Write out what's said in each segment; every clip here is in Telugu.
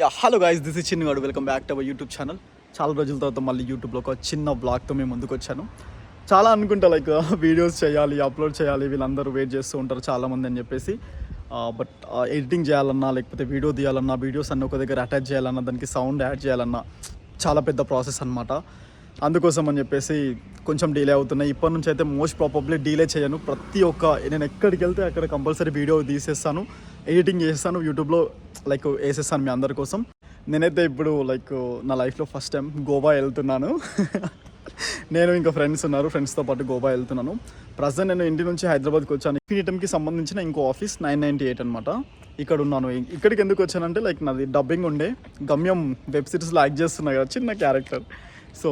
Yeah hello guys this is చిన్నగాడు welcome back to our YouTube channel చాలా రోజుల తర్వాత మళ్ళీ యూట్యూబ్లో ఒక చిన్న బ్లాగ్తో మేము ముందుకు వచ్చాను. చాలా అనుకుంటా లైక్ వీడియోస్ చేయాలి అప్లోడ్ చేయాలి వీళ్ళందరూ వెయిట్ చేస్తూ ఉంటారు చాలామంది అని చెప్పేసి. Uh, బట్ ఎడిటింగ్ uh, చేయాలన్నా లేకపోతే వీడియో తీయాలన్నా వీడియోస్ అన్న ఒక దగ్గర అటాచ్ చేయాలన్నా దానికి సౌండ్ యాడ్ చేయాలన్నా చాలా పెద్ద ప్రాసెస్ అనమాట అందుకోసం అని చెప్పేసి కొంచెం డిలే అవుతున్నాయి ఇప్పటి నుంచి అయితే మోస్ట్ ప్రాబబ్లీ డిలే చేయను. ప్రతి ఒక్క నేను ఎక్కడికి వెళ్తే అక్కడ కంపల్సరీ వీడియో తీసేస్తాను. ఎడిటింగ్ చేస్తాను యూట్యూబ్లో లైక్ వేసేస్తాను మీ అందరి కోసం. నేనైతే ఇప్పుడు లైక్ నా లైఫ్లో ఫస్ట్ టైం గోవా వెళ్తున్నాను. నేను ఇంకా ఫ్రెండ్స్ ఉన్నారు ఫ్రెండ్స్తో పాటు గోవా వెళ్తున్నాను. ప్రజెంట్ నేను ఇంటి నుంచి హైదరాబాద్కి వచ్చాను. ఇన్ఫినిటమ్కి సంబంధించిన ఇంకో ఆఫీస్ నైన్ నైంటీ ఎయిట్ అనమాట ఇక్కడ ఉన్నాను. ఇక్కడికి ఎందుకు వచ్చానంటే లైక్ నాది డబ్బింగ్ ఉండే. గమ్యం వెబ్ సిరీస్లో యాక్ట్ చేస్తున్నా కదా చిన్న క్యారెక్టర్ సో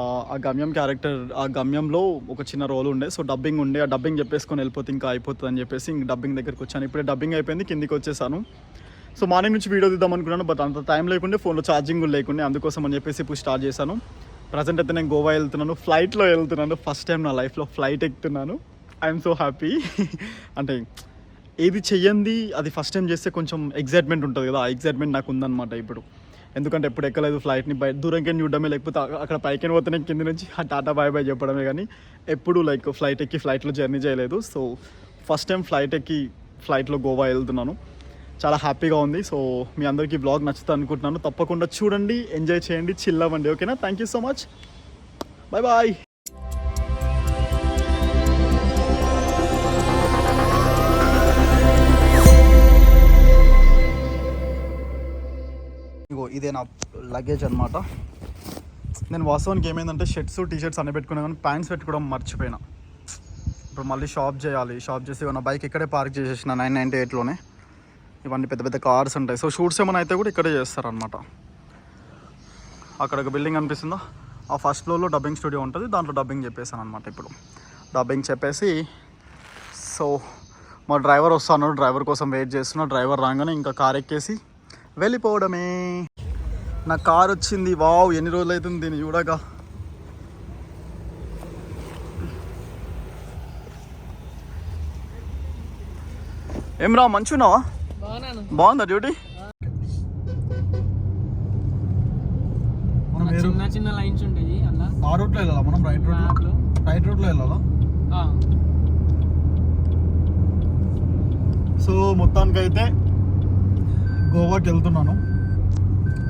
ఆ గమ్యం క్యారెక్టర్ ఆ గమ్యంలో ఒక చిన్న రోల్ ఉండే. సో డబ్బింగ్ ఉండే. ఆ డబ్బింగ్ చెప్పేసుకొని వెళ్ళిపోతే ఇంకా అయిపోతుంది అని చెప్పేసి ఇంక డబ్బింగ్ దగ్గరికి వచ్చాను. ఇప్పుడే డబ్బింగ్ అయిపోయింది కిందికి వచ్చేసాను. సో మార్నింగ్ నుంచి వీడియో తీద్దాం అనుకున్నాను బట్ అంత టైం లేకుండే ఫోన్లో ఛార్జింగ్ కూడా లేకుండే. అందుకోసం అని చెప్పేసి ఇప్పుడు స్టార్ట్ చేశాను. ప్రజెంట్ అయితే నేను గోవా వెళ్తున్నాను ఫ్లైట్లో వెళ్తున్నాను. ఫస్ట్ టైం నా లైఫ్లో ఫ్లైట్ ఎక్కుతున్నాను. ఐఎమ్ సో హ్యాపీ అంటే ఏది చెయ్యంది అది ఫస్ట్ టైం చేస్తే కొంచెం ఎగ్జైట్మెంట్ ఉంటుంది కదా. ఆ ఎగ్జైట్మెంట్ నాకు ఉందన్నమాట ఇప్పుడు. ఎందుకంటే ఎప్పుడు ఎక్కలేదు ఫ్లైట్ని బయట దూరంకి చూడడమే లేకపోతే అక్కడ పైకి పోతేనే కింద నుంచి ఆ టాటా బాయ్ బాయ్ చెప్పడమే కానీ ఎప్పుడు లైక్ ఫ్లైట్ ఎక్కి ఫ్లైట్లో జర్నీ చేయలేదు. సో ఫస్ట్ టైం ఫ్లైట్ ఎక్కి ఫ్లైట్లో గోవా వెళ్తున్నాను. చాలా హ్యాపీగా ఉంది. సో మీ అందరికీ బ్లాగ్ నచ్చుతుంది అనుకుంటున్నాను. తప్పకుండా చూడండి ఎంజాయ్ చేయండి చిల్లవండి ఓకేనా? Thank you so much bye bye ఇదే నా లగేజ్ అనమాట నేను వాస్తవానికి ఏమైందంటే షర్ట్స్ టీషర్ట్స్ అన్నీ అన్ని పెట్టుకున్నా కానీ ప్యాంట్స్ పెట్టుకోవడం మర్చిపోయినా. ఇప్పుడు మళ్ళీ షాప్ చేయాలి షాప్ చేసి నా బైక్ ఇక్కడే పార్క్ చేసేసిన నైన్ నైంటీ ఎయిట్లోనే ఇవన్నీ పెద్ద పెద్ద కార్స్ ఉంటాయి. సో షూట్స్ ఏమైనా అయితే కూడా ఇక్కడే చేస్తారనమాట అక్కడ ఒక బిల్డింగ్ అనిపిస్తుందో ఆ ఫస్ట్ ఫ్లోర్లో డబ్బింగ్ స్టూడియో ఉంటుంది. దాంట్లో డబ్బింగ్ చెప్పేసాను అనమాట ఇప్పుడు. డబ్బింగ్ చెప్పేసి సో మా డ్రైవర్ వస్తాను. డ్రైవర్ కోసం వెయిట్ చేస్తున్నా. డ్రైవర్ రాగానే ఇంకా కార్ ఎక్కేసి వెళ్ళిపోవడమే. నా కార్ వచ్చింది. వావ్ ఎన్ని రోజులు అవుతుంది దీన్ని చూడగా ఏం రా మంచున్నావా బాగుందా డ్యూటీ? చిన్న చిన్న లైన్స్ ఉంటాయి అలా ఆ రూట్లో వెళ్ళాలా? మనం రైట్ మ్యాప్లో రైట్ రూట్లో వెళ్ళాలా? ఆ, సో మొత్తానికైతే గోవాకి వెళ్తున్నాను.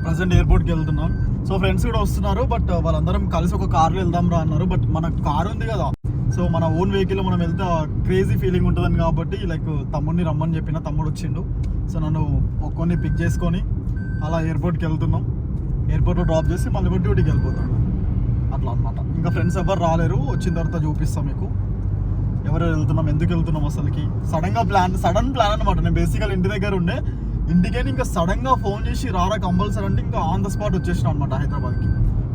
ప్రజెంట్ ఎయిర్పోర్ట్కి వెళ్తున్నాం. సో ఫ్రెండ్స్ కూడా వస్తున్నారు బట్ వాళ్ళందరం కలిసి ఒక కార్లో వెళ్దాం రా అన్నారు. బట్ మన కార్ ఉంది కదా. సో మన ఓన్ వెహికల్ మనం వెళ్తే క్రేజీ ఫీలింగ్ ఉంటుందని కాబట్టి లైక్ తమ్ముడిని రమ్మని చెప్పిన తమ్ముడు వచ్చిండు. సో నన్ను ఒక్కొని పిక్ చేసుకొని అలా ఎయిర్పోర్ట్కి వెళ్తున్నాం. ఎయిర్పోర్ట్లో డ్రాప్ చేసి మళ్ళీ డ్యూటీకి వెళ్ళిపోతాం. అట్లా అనమాట ఇంకా ఫ్రెండ్స్ ఎవరు రాలేరు వచ్చిన తర్వాత చూపిస్తాం మీకు. ఎవరు వెళ్తున్నాం ఎందుకు వెళ్తున్నాం అసలుకి. సడన్గా ప్లాన్ సడన్ ప్లాన్ అనమాట నేను బేసికల్ ఇంటి దగ్గర ఉండే ఇంటికైనా ఇంకా సడన్గా ఫోన్ చేసి రారా కంపల్సరీ అంటే ఇంకా ఆన్ ద స్పాట్ వచ్చేసిన అనమాట హైదరాబాద్కి.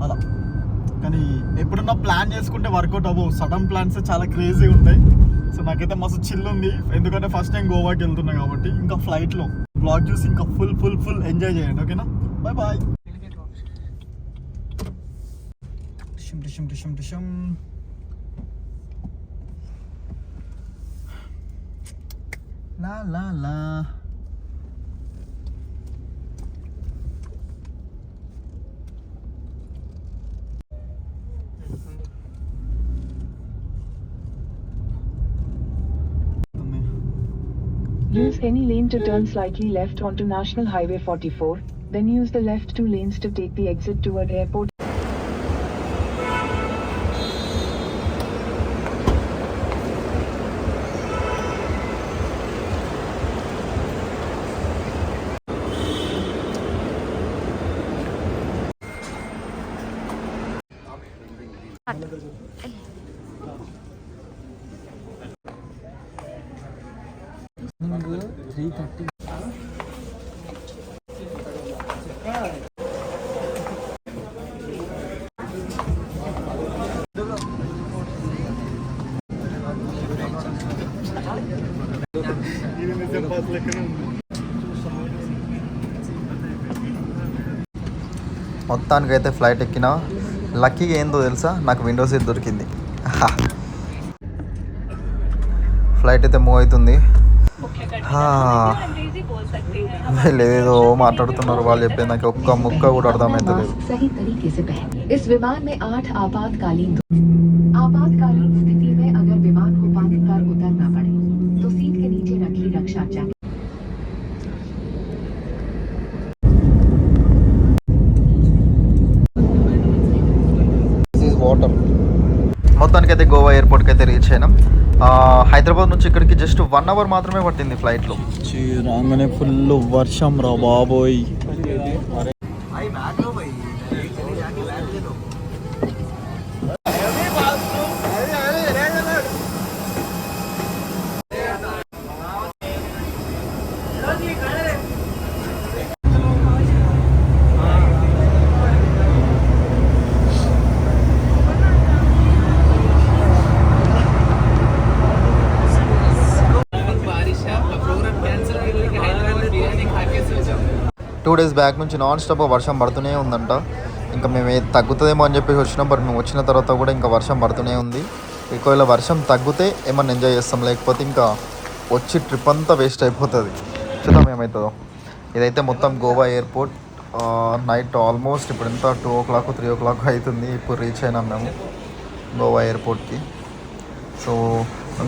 అలా. కానీ ఎప్పుడన్నా ప్లాన్ చేసుకుంటే వర్కౌట్ అవ్వవు. సడన్ ప్లాన్స్ చాలా క్రేజీ ఉంటాయి. సో నాకైతే మస్తు చిల్ ఉంది. ఎందుకంటే ఫస్ట్ టైం గోవాకి వెళ్తున్నా కాబట్టి ఇంకా ఫ్లైట్లో బ్లాగ్ చూసి ఇంకా ఫుల్ ఫుల్ ఫుల్ ఎంజాయ్ చేయండి ఓకేనా? బాయ్ బాయ్ టిషం టిషం టిషం టిషం లా లా లా. Use any lane to turn slightly left onto National Highway 44, then use the left two lanes to take the exit toward airport. మొత్తానికైతే ఫ్లైట్ ఎక్కిన. లక్కీగా ఏందో తెలుసా? నాకు విండో సీట్ దొరికింది. ఫ్లైట్ అయితే మూవ్ అవుతుంది. వీళ్ళు ఏదో మాట్లాడుతున్నారు వాళ్ళు చెప్పే నాకు ఒక్క ముక్క కూడా అర్థం అవుతుంది విమాన్ మే ఆపాతకాలీన్ ఆపాతకాలీన్ స్థితి మే అగర్ విమాన్ కో పానీ షార్జా మొత్తానికి అయితే గోవా ఎయిర్పోర్ట్కి అయితే రీచ్ అయినాం హైదరాబాద్ నుంచి ఇక్కడికి జస్ట్ వన్ అవర్ మాత్రమే పట్టింది ఫ్లైట్లో రాగానే ఫుల్ వర్షం రా బాబోయ్. డేస్ బ్యాక్ నుంచి నాన్ స్టాప్ వర్షం పడుతూనే ఉందంట. ఇంకా మేము తగ్గుతుందేమో అని చెప్పేసి వచ్చినాం బట్ మేము వచ్చిన తర్వాత కూడా ఇంకా వర్షం పడుతూనే ఉంది. ఒకవేళ వర్షం తగ్గితే ఏమన్నా ఎంజాయ్ చేస్తాం లేకపోతే ఇంకా వచ్చి ట్రిప్ అంతా వేస్ట్ అయిపోతుంది. చూద్దాం ఏమవుతుందో ఇదైతే మొత్తం గోవా ఎయిర్పోర్ట్. నైట్ ఆల్మోస్ట్ ఇప్పుడు ఎంత? Two o'clock three o'clock అవుతుంది. ఇప్పుడు రీచ్ అయినాం మేము గోవా ఎయిర్పోర్ట్కి. సో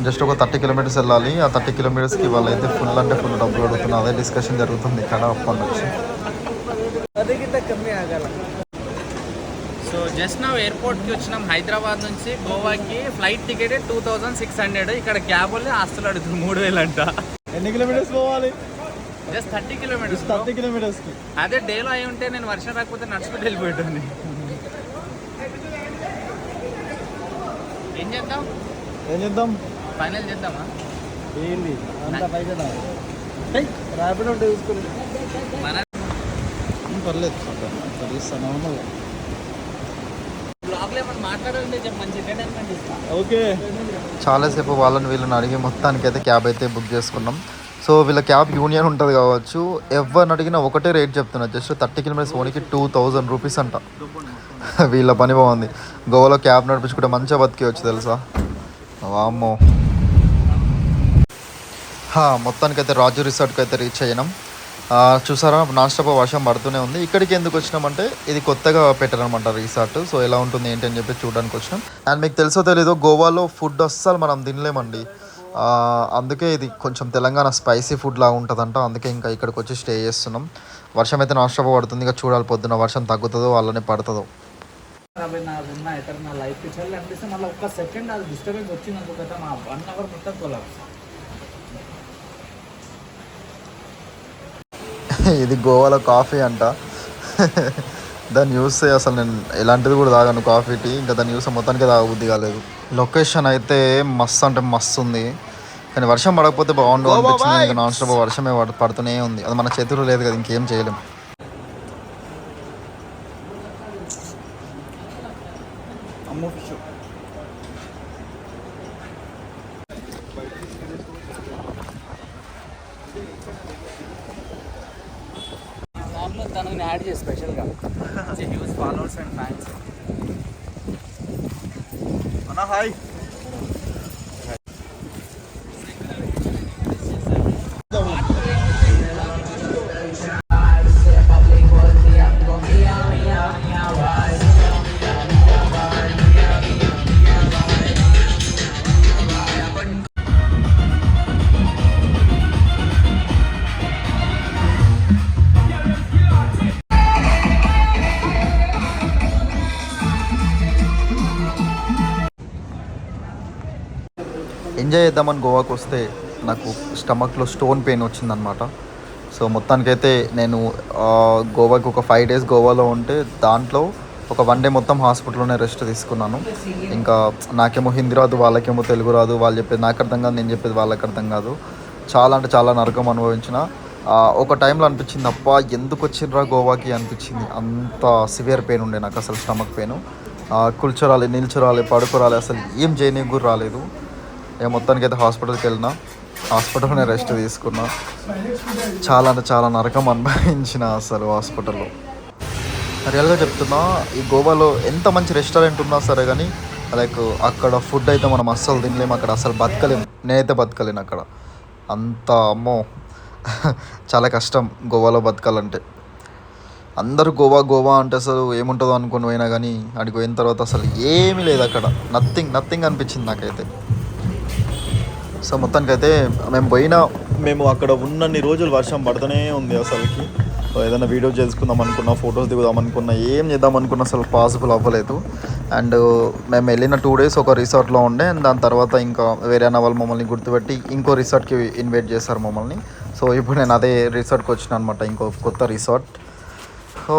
జస్ట్ ఒక థర్టీ కిలోమీటర్స్ వెళ్ళాలి. ఆ థర్టీ కిలోమీటర్స్కి వాళ్ళైతే ఫుల్ అంటే ఫుల్ డబ్బులు అడుగుతున్నా అదే డిస్కషన్ జరుగుతుంది ఇక్కడ ఒప్పండి వచ్చి సో జస్ట్ నా ఎయిర్పోర్ట్కి వచ్చినాం. హైదరాబాద్ నుంచి గోవాకి flight ticket two thousand six hundred ఇక్కడ క్యాబ్ వాళ్ళు హాస్టల్ అడుగుతుంది మూడు వేలు అంట. ఎన్ని కిలోమీటర్స్ పోవాలి? Just thirty kilometres thirty kilometres అదే డేలో అయి ఉంటే నేను వర్షం రాకపోతే నడుచుకుంటూ వెళ్ళిపోయాను ఏం చేద్దాం? ఏం చేద్దాం? ఫైనల్ చేద్దామా? ఏంది? అంత ర్యాపిడ్ ఉంటే చూసుకుని మన పర్లేదు ఓకే. చాలాసేపు వాళ్ళని వీళ్ళని అడిగి మొత్తానికి అయితే క్యాబ్ అయితే బుక్ చేసుకున్నాం. సో వీళ్ళ క్యాబ్ యూనియన్ ఉంటుంది కావచ్చు. ఎవరిని అడిగినా ఒకటే రేట్ చెప్తున్నారు జస్ట్ థర్టీ కిలోమీటర్స్ ఓనికి టూ థౌజండ్ రూపీస్ అంట. వీళ్ళ పని బాగుంది. గోవాలో క్యాబ్ నడిపించుకుంటే మంచిగా బతికేయచ్చు తెలుసా? వామ్మో. మొత్తానికైతే రాజు రిసార్ట్కి అయితే రీచ్ అయ్యాం చూసారా నాన్ స్టాప్ వర్షం పడుతూనే ఉంది. ఇక్కడికి ఎందుకు వచ్చినామంటే ఇది కొత్తగా పెట్టారనమాట రిసార్ట్. సో ఎలా ఉంటుంది ఏంటి అని చెప్పి చూడడానికి వచ్చినాం. అండ్ మీకు తెలుసో తెలీదో గోవాలో ఫుడ్ అస్సలు మనం తినలేమండి. అందుకే ఇది కొంచెం తెలంగాణ స్పైసీ ఫుడ్ లాగా ఉంటుందంట. అందుకే ఇంకా ఇక్కడికి వచ్చి స్టే చేస్తున్నాం. వర్షం అయితే నాన్ స్టాప్ పడుతుంది. ఇక చూడాలి పొద్దున వర్షం తగ్గుతుందో అలానే పడుతుందో. అవి నా నా లైఫ్ మళ్ళీ ఒక్క సెకండ్ అది డిస్టర్బెన్స్ వచ్చింది కదా మా వన్ అవర్ మొత్తం కొలాప్స్ ఇది గోవాలో కాఫీ అంట. దాన్ని చూస్తే అసలు నేను ఎలాంటిది కూడా తాగాను కాఫీ టీ. ఇంకా దాన్ని చూస్తే మొత్తానికి తాగబుద్ధి కాలేదు. లొకేషన్ అయితే మస్తు అంటే మస్తు ఉంది. కానీ వర్షం పడకపోతే బాగుండు అనిపించింది. ఇంకా నాన్ స్టాప్ వర్షమే పడు- పడుతూనే ఉంది. అది మన చేతిలో లేదు కదా ఇంకేం చేయలేం అమ్మ ఫిష్ దాంట్లో తనని యాడ్ చేసి స్పెషల్గా హ్యూజ్ ఫాలోవర్స్ అండ్ ఫ్యాన్స్ అన్న హాయ్ ఎంజాయ్ చేద్దామని గోవాకు వస్తే నాకు స్టమక్లో స్టోన్ పెయిన్ వచ్చిందనమాట సో మొత్తానికైతే నేను గోవాకి ఒక ఫైవ్ డేస్ గోవాలో ఉంటే దాంట్లో ఒక వన్ డే మొత్తం హాస్పిటల్లోనే రెస్ట్ తీసుకున్నాను. ఇంకా నాకేమో హిందీ రాదు వాళ్ళకేమో తెలుగు రాదు వాళ్ళు చెప్పేది నాకు అర్థం కాదు నేను చెప్పేది వాళ్ళకి అర్థం కాదు. చాలా అంటే చాలా నరకం అనుభవించిన. ఒక టైంలో అనిపించింది అప్ప ఎందుకు వచ్చిండ్రా గోవాకి అనిపించింది. అంత సివియర్ పెయిన్ ఉండే నాకు అసలు స్టమక్ పెయిన్. కూర్చోరాలి నిల్చోరాలి పడుకోరాలి అసలు ఏం చేయనీకి కూడా రాలేదు ఇక మొత్తానికి అయితే హాస్పిటల్కి వెళ్ళినా. హాస్పిటల్లోనే రెస్ట్ తీసుకున్నా. చాలా అంటే చాలా నరకం అనుభవించిన అసలు హాస్పిటల్లో. రియల్గా చెప్తున్నా ఈ గోవాలో ఎంత మంచి రెస్టారెంట్ ఉన్నా సరే కానీ లైక్ అక్కడ ఫుడ్ అయితే మనం అస్సలు తినలేము అక్కడ అసలు బతకలేము నేనైతే బతకలేను అక్కడ. అంత అమ్మో చాలా కష్టం గోవాలో బతకాలంటే. అందరూ గోవా గోవా అంటే అసలు ఏముంటుందో అనుకుని పోయినా కానీ అక్కడికి పోయిన తర్వాత అసలు ఏమీ లేదు అక్కడ. నథింగ్ నథింగ్ అనిపించింది నాకైతే. సో మొత్తానికైతే మేము పోయిన మేము అక్కడ ఉన్నన్ని రోజులు వర్షం పడుతూనే ఉంది అసలుకి. ఏదైనా వీడియో చేసుకుందాం అనుకున్నా ఫొటోస్ దిగుదాం అనుకున్నా ఏం చేద్దాం అనుకున్నా అసలు పాసిబుల్ అవ్వలేదు. అండ్ మేము వెళ్ళిన టూ డేస్ ఒక రిసార్ట్లో ఉండే అండ్ దాని తర్వాత ఇంకా వేరే అన్న వాళ్ళు మమ్మల్ని గుర్తుపెట్టి ఇంకో రిసార్ట్కి ఇన్వైట్ చేశారు మమ్మల్ని. సో ఇప్పుడు నేను అదే రిసార్ట్కి వచ్చిన అనమాట ఇంకో కొత్త రిసార్ట్. ఓ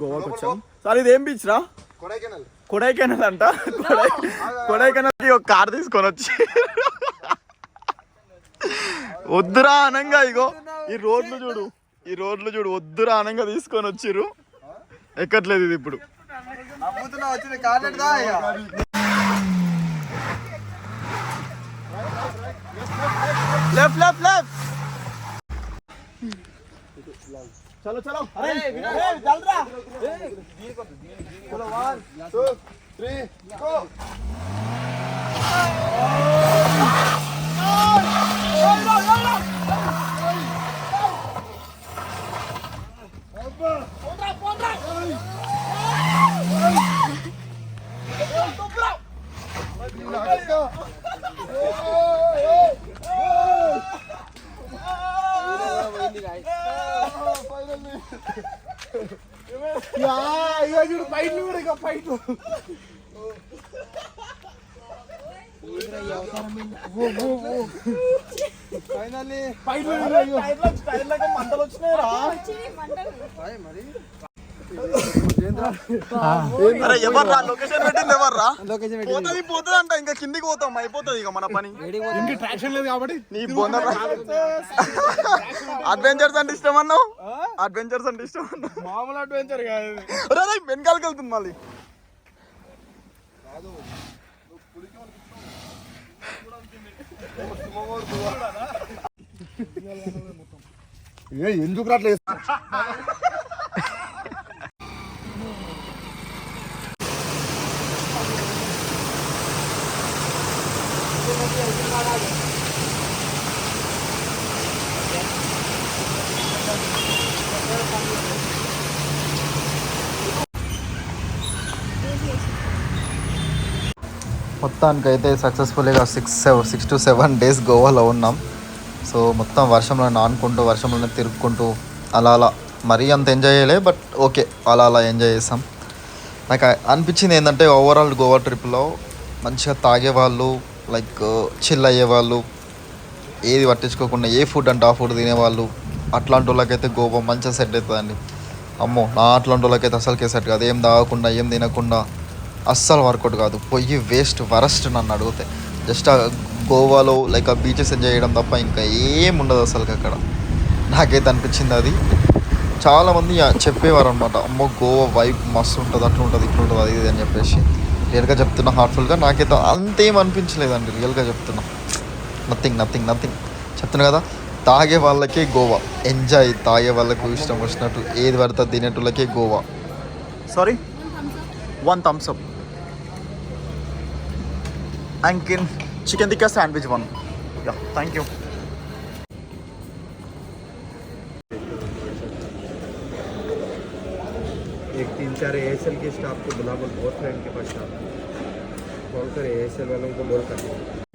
గోవాకి వచ్చాం సార్ ఇది ఏం బీచ్ రా? కొడైకెనాల్. అంట. కొడై కొడైకెనాల్కి ఒక కార్ తీసుకొని వచ్చి. వద్దురా అనంగా ఇగో. ఈ రోడ్లు చూడు. ఈ రోడ్లు చూడు. వద్దురా అనంగా తీసుకొని వచ్చిర్రు. ఎక్కట్లేదు ఇది ఇప్పుడు. లెఫ్ట్ లెఫ్ట్ లెఫ్ట్ చలో చలో అరే చల్ రా మంటలు వచ్చినాయిరా. అరే ఎవర్రా? లొకేషన్ పెట్టింది ఎవర్రా? పోతుంది పోతుంది అంట ఇంకా కిందికి పోతాం అయిపోతుంది ఇక మన పని. ఇంక ట్రాక్షన్ లేదు కాబట్టి. నీ బొందరా అడ్వెంచర్స్ అంటే ఇష్టం అన్నావు? అడ్వెంచర్స్ అంటే ఇష్టం అన్నావు? మామూలు అడ్వెంచర్ కాదు వెనకాలకి వెళ్తుంది మళ్ళీ. ఎందుకు రావట్లేదు మొత్తానికైతే సక్సెస్ఫుల్గా six seven six to seven days గోవాలో ఉన్నాం. సో మొత్తం వర్షంలో నానుకుంటూ వర్షంలోనే తిరుక్కుంటూ అలా అలా మరీ అంత ఎంజాయ్ చేయలే బట్ ఓకే అలా అలా ఎంజాయ్ చేసాం. నాకు అనిపించింది ఏంటంటే ఓవరాల్ గోవా ట్రిప్లో మంచిగా తాగేవాళ్ళు లైక్ చిల్ అయ్యేవాళ్ళు ఏది పట్టించుకోకుండా ఏ ఫుడ్ అంటే ఆ ఫుడ్ తినేవాళ్ళు అట్లాంటి వాళ్ళకైతే గోవా మంచిగా సెట్ అవుతుందండి. అమ్మో నా అట్లాంటి వాళ్ళకైతే అసలుకే సెట్ కాదు. ఏం తాగకుండా ఏం తినకుండా అస్సలు వర్కౌట్ కాదు. పొయ్యి వేస్ట్ వరస్ట్ నన్ను అడిగితే. జస్ట్ ఆ గోవాలో లైక్ ఆ బీచెస్ ఎంజాయ్ చేయడం తప్ప ఇంకా ఏం ఉండదు అసలు అక్కడ. నాకైతే అనిపించింది అది. చాలామంది చెప్పేవారు అనమాట అమ్మో గోవా వైబ్ మస్తు ఉంటుంది అట్లా ఉంటుంది ఇట్లా ఉంటుంది అది ఇది అని చెప్పేసి. రియల్గా చెప్తున్నా హార్ట్ఫుల్గా నాకైతే అంతేం అనిపించలేదండి రియల్గా చెప్తున్నా. నథింగ్ నథింగ్ నథింగ్ చెప్తున్నా కదా తాగే వాళ్ళకే గోవా. ఎంజాయ్ తాగే వాళ్ళకు ఇష్టం వచ్చినట్టు ఏది పడితే తినేటోళ్ళకే Goa. Sorry one Thums Ankin chicken tikka sandwich one. Yeah, thank you. एक तीन चार A S L K staff को बुला बोल बहुत फ्रेंड के पास स्टाफ कॉल कर ए एस एल वालों को बोल कर